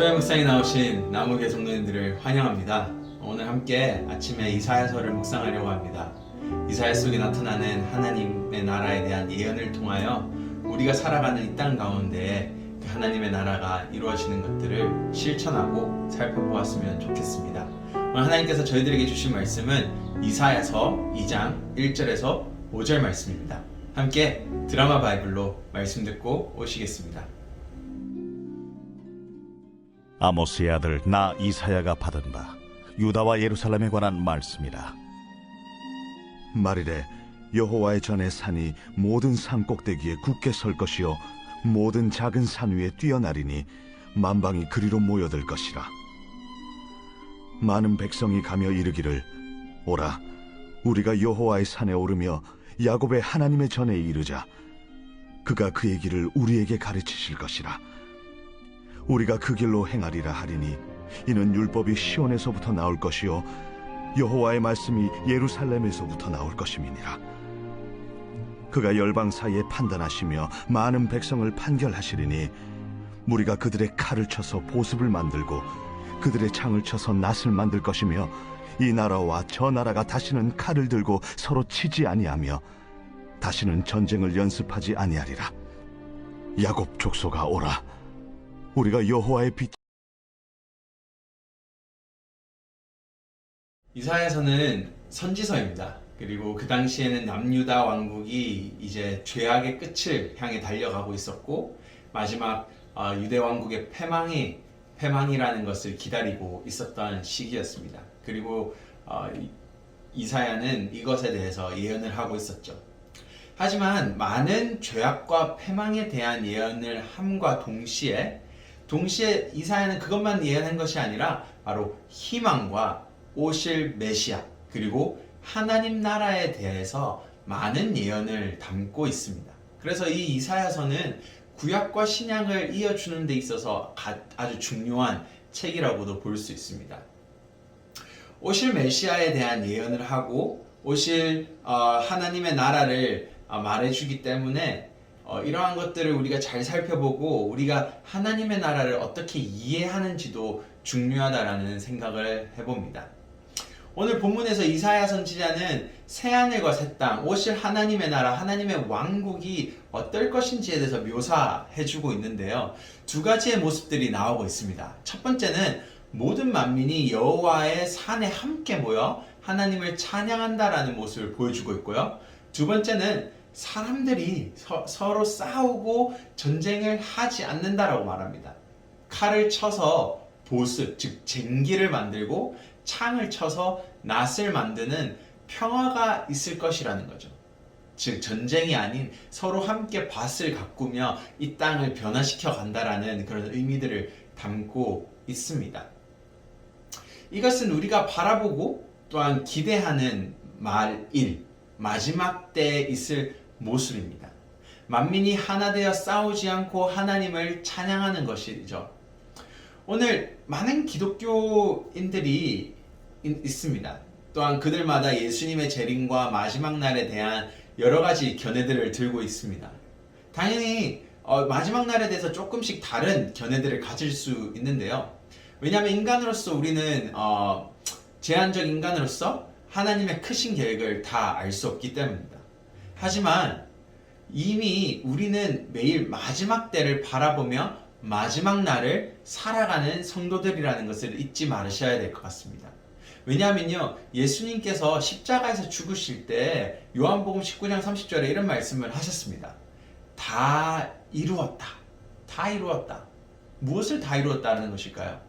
토요 묵상에 나오신 나무계 성도님들을 환영합니다. 오늘 함께 아침에 이사야서를 묵상하려고 합니다. 이사야 속에 나타나는 하나님의 나라에 대한 예언을 통하여 우리가 살아가는 이 땅 가운데 그 하나님의 나라가 이루어지는 것들을 실천하고 살펴보았으면 좋겠습니다. 오늘 하나님께서 저희들에게 주신 말씀은 이사야서 2장 1절에서 5절 말씀입니다. 함께 드라마 바이블로 말씀 듣고 오시겠습니다. 아모스의 아들 나 이사야가 받은 바 유다와 예루살렘에 관한 말씀이라. 말이래 여호와의 전의 산이 모든 산 꼭대기에 굳게 설 것이요 모든 작은 산 위에 뛰어나리니 만방이 그리로 모여들 것이라. 많은 백성이 가며 이르기를 오라 우리가 여호와의 산에 오르며 야곱의 하나님의 전에 이르자. 그가 그의 길을 우리에게 가르치실 것이라 우리가 그 길로 행하리라 하리니 이는 율법이 시온에서부터 나올 것이요 여호와의 말씀이 예루살렘에서부터 나올 것임이니라. 그가 열방 사이에 판단하시며 많은 백성을 판결하시리니 무리가 그들의 칼을 쳐서 보습을 만들고 그들의 창을 쳐서 낫을 만들 것이며 이 나라와 저 나라가 다시는 칼을 들고 서로 치지 아니하며 다시는 전쟁을 연습하지 아니하리라. 야곱 족소가 오라. 우리가 여호와의 빛 이사야서는 선지서입니다. 그리고 그 당시에는 남유다 왕국이 이제 죄악의 끝을 향해 달려가고 있었고 마지막 어, 유대 왕국의 패망이 패망이라는 것을 기다리고 있었던 시기였습니다. 그리고 어, 이- 이사야는 이것에 대해서 예언을 하고 있었죠. 하지만 많은 죄악과 패망에 대한 예언을 함과 동시에 동시에 이사야는 그것만 예언한 것이 아니라 바로 희망과 오실 메시아 그리고 하나님 나라에 대해서 많은 예언을 담고 있습니다. 그래서 이 이사야서는 구약과 신약을 이어주는 데 있어서 가- 아주 중요한 책이라고도 볼 수 있습니다. 오실 메시아에 대한 예언을 하고 오실 어, 하나님의 나라를 어, 말해주기 때문에 어, 이러한 것들을 우리가 잘 살펴보고 우리가 하나님의 나라를 어떻게 이해하는지도 중요하다라는 생각을 해봅니다. 오늘 본문에서 이사야 선지자는 새 하늘과 새 땅, 오실 하나님의 나라, 하나님의 왕국이 어떨 것인지에 대해서 묘사해주고 있는데요. 두 가지의 모습들이 나오고 있습니다. 첫 번째는 모든 만민이 여호와의 산에 함께 모여 하나님을 찬양한다라는 모습을 보여주고 있고요. 두 번째는 사람들이 서, 로 싸우고 전쟁을 하지 않는다라고 말합니다. 칼을 쳐서 보습, 즉 쟁기를 만들고 창을 쳐서 낫을 만드는 평화가 있을 것이라는 거죠. 즉 전쟁이 아닌 서로 함께 밭을 가꾸며 이 땅을 변화시켜 간다라는 그런 의미들을 담고 있습니다. 이것은 우리가 바라보고 또한 기대하는 말일 마지막 때에 있을 모습입니다. 만민이 하나 되어 싸우지 않고 하나님을 찬양하는 것이죠. 오늘 많은 기독교인들이 있- 있습니다. 또한 그들마다 예수님의 재림과 마지막 날에 대한 여러 가지 견해들을 들고 있습니다. 당연히 어, 마지막 날에 대해서 조금씩 다른 견해들을 가질 수 있는데요. 왜냐하면 인간으로서 우리는 어, 제한적 인간으로서 하나님의 크신 계획을 다 알 수 없기 때문입니다. 하지만 이미 우리는 매일 마지막 때를 바라보며 마지막 날을 살아가는 성도들이라는 것을 잊지 말으셔야 될 것 같습니다. 왜냐하면요, 예수님께서 십자가에서 죽으실 때 요한복음 19장 30절에 이런 말씀을 하셨습니다. 다 이루었다. 다 이루었다. 무엇을 다 이루었다는 것일까요?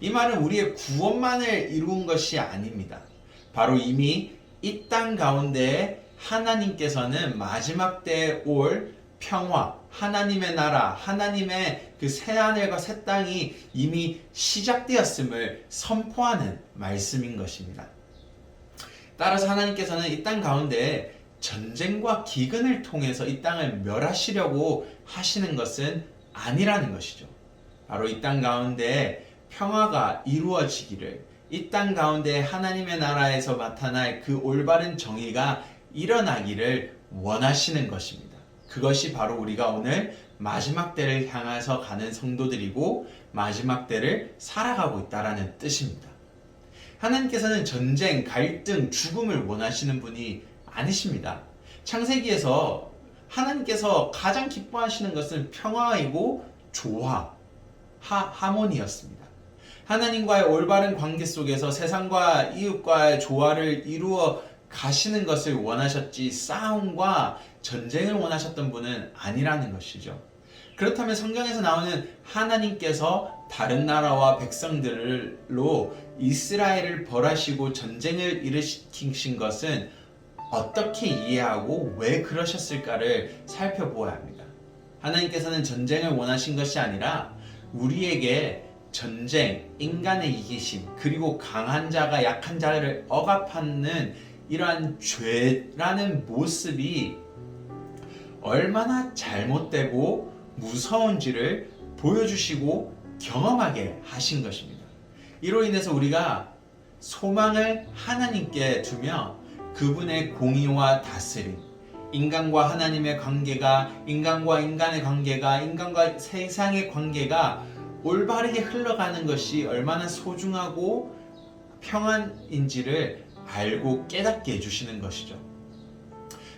이 말은 우리의 구원만을 이루은 것이 아닙니다. 바로 이미 이 땅 가운데 하나님께서는 마지막 때에 올 평화, 하나님의 나라, 하나님의 그 새하늘과 새 땅이 이미 시작되었음을 선포하는 말씀인 것입니다. 따라서 하나님께서는 이 땅 가운데 전쟁과 기근을 통해서 이 땅을 멸하시려고 하시는 것은 아니라는 것이죠. 바로 이 땅 가운데 평화가 이루어지기를 이 땅 가운데 하나님의 나라에서 나타날 그 올바른 정의가 일어나기를 원하시는 것입니다. 그것이 바로 우리가 오늘 마지막 때를 향해서 가는 성도들이고 마지막 때를 살아가고 있다라는 뜻입니다. 하나님께서는 전쟁, 갈등, 죽음을 원하시는 분이 아니십니다. 창세기에서 하나님께서 가장 기뻐하시는 것은 평화이고 조화, 하, 하모니였습니다. 하나님과의 올바른 관계 속에서 세상과 이웃과의 조화를 이루어 가시는 것을 원하셨지 싸움과 전쟁을 원하셨던 분은 아니라는 것이죠. 그렇다면 성경에서 나오는 하나님께서 다른 나라와 백성들로 이스라엘을 벌하시고 전쟁을 일으키신 것은 어떻게 이해하고 왜 그러셨을까를 살펴보아야 합니다. 하나님께서는 전쟁을 원하신 것이 아니라 우리에게 전쟁, 인간의 이기심, 그리고 강한 자가 약한 자를 억압하는 이러한 죄라는 모습이 얼마나 잘못되고 무서운지를 보여주시고 경험하게 하신 것입니다. 이로 인해서 우리가 소망을 하나님께 두며 그분의 공의와 다스림, 인간과 하나님의 관계가, 인간과 인간의 관계가, 인간과 세상의 관계가 올바르게 흘러가는 것이 얼마나 소중하고 평안인지를 알고 깨닫게 해주시는 것이죠.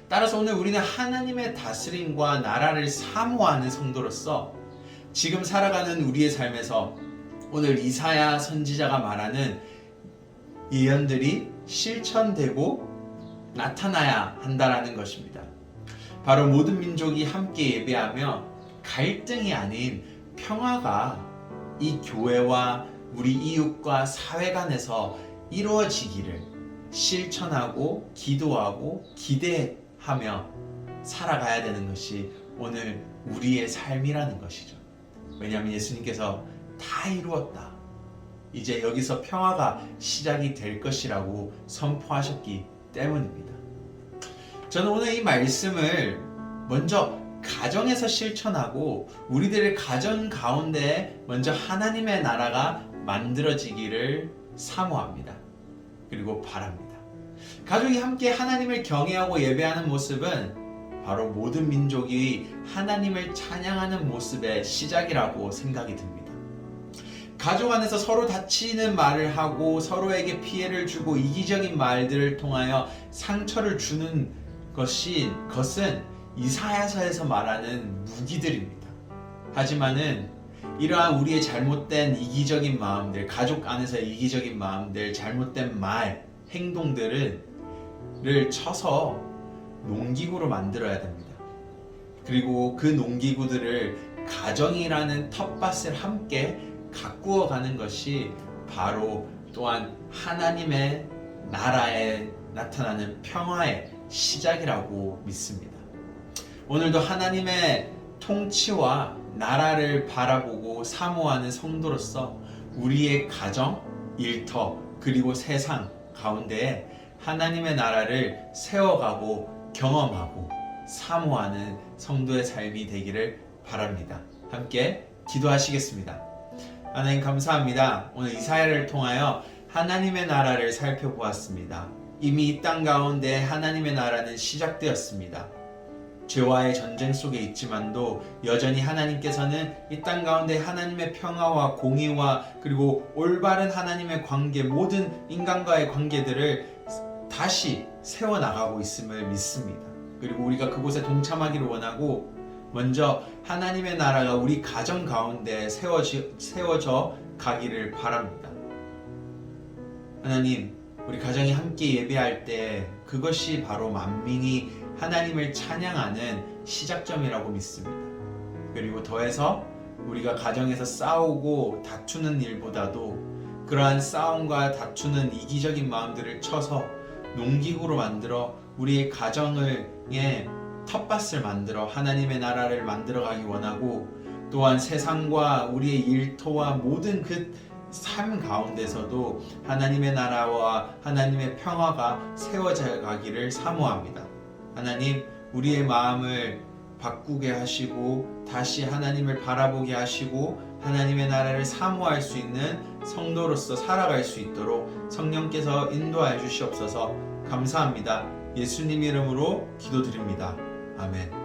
따라서 오늘 우리는 하나님의 다스림과 나라를 사모하는 성도로서 지금 살아가는 우리의 삶에서 오늘 이사야 선지자가 말하는 예언들이 실천되고 나타나야 한다라는 것입니다. 바로 모든 민족이 함께 예배하며 갈등이 아닌 평화가 이 교회와 우리 이웃과 사회 간에서 이루어지기를 실천하고 기도하고 기대하며 살아가야 되는 것이 오늘 우리의 삶이라는 것이죠. 왜냐하면 예수님께서 다 이루었다. 이제 여기서 평화가 시작이 될 것이라고 선포하셨기 때문입니다. 저는 오늘 이 말씀을 먼저 가정에서 실천하고 우리들의 가정 가운데 먼저 하나님의 나라가 만들어지기를 사모합니다. 그리고 바랍니다. 가족이 함께 하나님을 경외하고 예배하는 모습은 바로 모든 민족이 하나님을 찬양하는 모습의 시작이라고 생각이 듭니다. 가족 안에서 서로 다치는 말을 하고 서로에게 피해를 주고 이기적인 말들을 통하여 상처를 주는 것이 것은 이사야서에서 말하는 무기들입니다. 하지만은 이러한 우리의 잘못된 이기적인 마음들, 가족 안에서 이기적인 마음들, 잘못된 말, 행동들을 를 쳐서 농기구로 만들어야 됩니다. 그리고 그 농기구들을 가정이라는 텃밭을 함께 가꾸어 가는 것이 바로 또한 하나님의 나라에 나타나는 평화의 시작이라고 믿습니다. 오늘도 하나님의 통치와 나라를 바라보고 사모하는 성도로서 우리의 가정, 일터, 그리고 세상 가운데에 하나님의 나라를 세워가고 경험하고 사모하는 성도의 삶이 되기를 바랍니다. 함께 기도하시겠습니다. 하나님 감사합니다. 오늘 이사야를 통하여 하나님의 나라를 살펴보았습니다. 이미 이 땅 가운데 하나님의 나라는 시작되었습니다. 죄와의 전쟁 속에 있지만도 여전히 하나님께서는 이 땅 가운데 하나님의 평화와 공의와 그리고 올바른 하나님의 관계 모든 인간과의 관계들을 다시 세워 나가고 있음을 믿습니다. 그리고 우리가 그곳에 동참하기를 원하고 먼저 하나님의 나라가 우리 가정 가운데 세워져, 세워져 가기를 바랍니다. 하나님, 우리 가정이 함께 예배할 때 그것이 바로 만민이 하나님을 찬양하는 시작점이라고 믿습니다. 그리고 더해서 우리가 가정에서 싸우고 다투는 일보다도 그러한 싸움과 다투는 이기적인 마음들을 쳐서 농기구로 만들어 우리의 가정을 예, 텃밭을 만들어 하나님의 나라를 만들어 가기 원하고 또한 세상과 우리의 일터와 모든 그 삶 가운데서도 하나님의 나라와 하나님의 평화가 세워져 가기를 사모합니다. 하나님, 우리의 마음을 바꾸게 하시고 다시 하나님을 바라보게 하시고 하나님의 나라를 사모할 수 있는 성도로서 살아갈 수 있도록 성령께서 인도하여 주시옵소서 감사합니다. 예수님 이름으로 기도드립니다. 아멘.